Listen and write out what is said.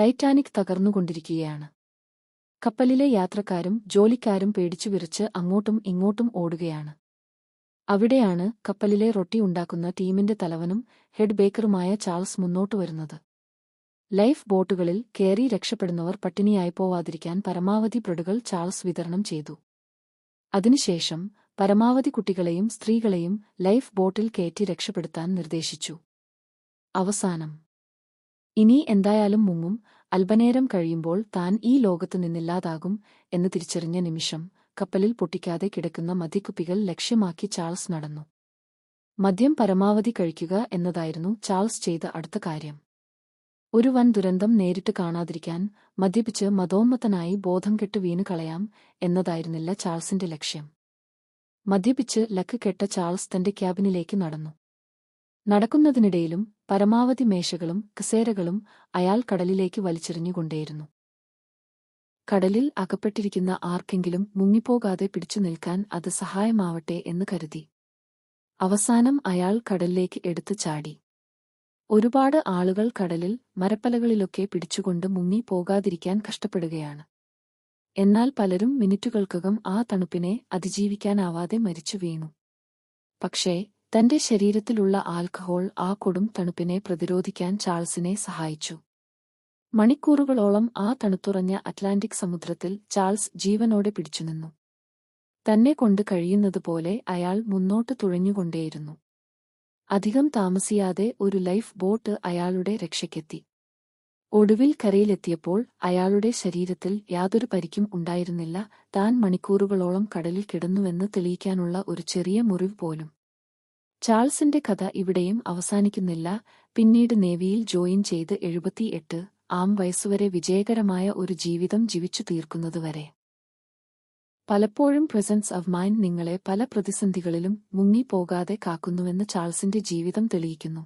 Titanic തകർന്നുകൊണ്ടിരിക്കുകയാണ്. കപ്പലിലെ യാത്രക്കാരും ജോലിക്കാരും പേടിച്ചു വിറച്ച് അങ്ങോട്ടും ഇങ്ങോട്ടും ഓടുകയാണ്. അവിടെയാണ് കപ്പലിലെ റൊട്ടി ഉണ്ടാക്കുന്ന ടീമിന്റെ തലവനും ഹെഡ് ബേക്കറുമായ ചാൾസ് മുന്നോട്ടു വരുന്നത്. ലൈഫ് ബോട്ടുകളിൽ കയറി രക്ഷപ്പെടുന്നവർ പട്ടിണിയായി പോവാതിരിക്കാൻ പരമാവധി ബ്രെഡുകൾ ചാൾസ് വിതരണം ചെയ്തു. അതിനുശേഷം പരമാവധി കുട്ടികളെയും സ്ത്രീകളെയും ലൈഫ് ബോട്ടിൽ കയറ്റി രക്ഷപ്പെടുത്താൻ നിർദ്ദേശിച്ചു. അവസാനം. ഇനി എന്തായാലും മുങ്ങും അല്പനേരം കഴിയുമ്പോൾ താൻ ഈ ലോകത്തു നിന്നില്ലാതാകും എന്ന് തിരിച്ചറിഞ്ഞ നിമിഷം കപ്പലിൽ പൊട്ടിക്കാതെ കിടക്കുന്ന മദ്യക്കുപ്പികൾ ലക്ഷ്യമാക്കി ചാൾസ് നടന്നു. മദ്യം പരമാവധി കഴിക്കുക എന്നതായിരുന്നു ചാൾസ് ചെയ്ത അടുത്ത കാര്യം. ഒരു വൻ ദുരന്തം നേരിട്ട് കാണാതിരിക്കാൻ മദ്യപിച്ച് മതോന്മത്തനായി ബോധം കെട്ട് വീണു കളയാം എന്നതായിരുന്നില്ല ചാൾസിന്റെ ലക്ഷ്യം. മദ്യപിച്ച് ലക്ക് കെട്ട ചാൾസ് തന്റെ ക്യാബിനിലേക്ക് നടന്നു. നടക്കുന്നതിനിടയിലും പരമാവധി മേശകളും കസേരകളും അയാൾ കടലിലേക്ക് വലിച്ചെറിഞ്ഞുകൊണ്ടേയിരുന്നു. കടലിൽ അകപ്പെട്ടിരിക്കുന്ന ആർക്കെങ്കിലും മുങ്ങിപ്പോകാതെ പിടിച്ചു നിൽക്കാൻ അത് സഹായമാവട്ടെ എന്ന് കരുതി. അവസാനം അയാൾ കടലിലേക്ക് എടുത്തു ചാടി. ഒരുപാട് ആളുകൾ കടലിൽ മരപ്പലകളിലൊക്കെ പിടിച്ചുകൊണ്ട് മുങ്ങി പോകാതിരിക്കാൻ കഷ്ടപ്പെടുകയാണ്. എന്നാൽ പലരും മിനിറ്റുകൾക്കകം ആ തണുപ്പിനെ അതിജീവിക്കാനാവാതെ മരിച്ചു വീണു. പക്ഷേ തന്റെ ശരീരത്തിലുള്ള ആൽക്കഹോൾ ആ കൊടും തണുപ്പിനെ പ്രതിരോധിക്കാൻ ചാൾസിനെ സഹായിച്ചു. മണിക്കൂറുകളോളം ആ തണുത്തുറഞ്ഞ അറ്റ്ലാന്റിക് സമുദ്രത്തിൽ ചാൾസ് ജീവനോടെ പിടിച്ചുനിന്നു. തന്നെ കൊണ്ട് കഴിയുന്നതുപോലെ അയാൾ മുന്നോട്ട് തുഴഞ്ഞുകൊണ്ടേയിരുന്നു. അധികം താമസിയാതെ ഒരു ലൈഫ് ബോട്ട് അയാളുടെ രക്ഷയ്ക്കെത്തി. ഒടുവിൽ കരയിലെത്തിയപ്പോൾ അയാളുടെ ശരീരത്തിൽ യാതൊരു പരിക്കും ഉണ്ടായിരുന്നില്ല. താൻ മണിക്കൂറുകളോളം കടലിൽ കിടന്നുവെന്ന് തെളിയിക്കാനുള്ള ഒരു ചെറിയ മുറിവ് പോലും. ചാൾസിന്റെ കഥ ഇവിടെയും അവസാനിക്കുന്നില്ല. പിന്നീട് നേവിയിൽ ജോയിൻ ചെയ്ത് എഴുപത്തിയെട്ട് ആം വയസ്സുവരെ വിജയകരമായ ഒരു ജീവിതം ജീവിച്ചു തീർക്കുന്നതുവരെ. പലപ്പോഴും പ്രസൻസ് ഓഫ് മൈൻഡ് നിങ്ങളെ പല പ്രതിസന്ധികളിലും മുങ്ങിപ്പോകാതെ കാക്കുന്നുവെന്ന് ചാൾസിന്റെ ജീവിതം തെളിയിക്കുന്നു.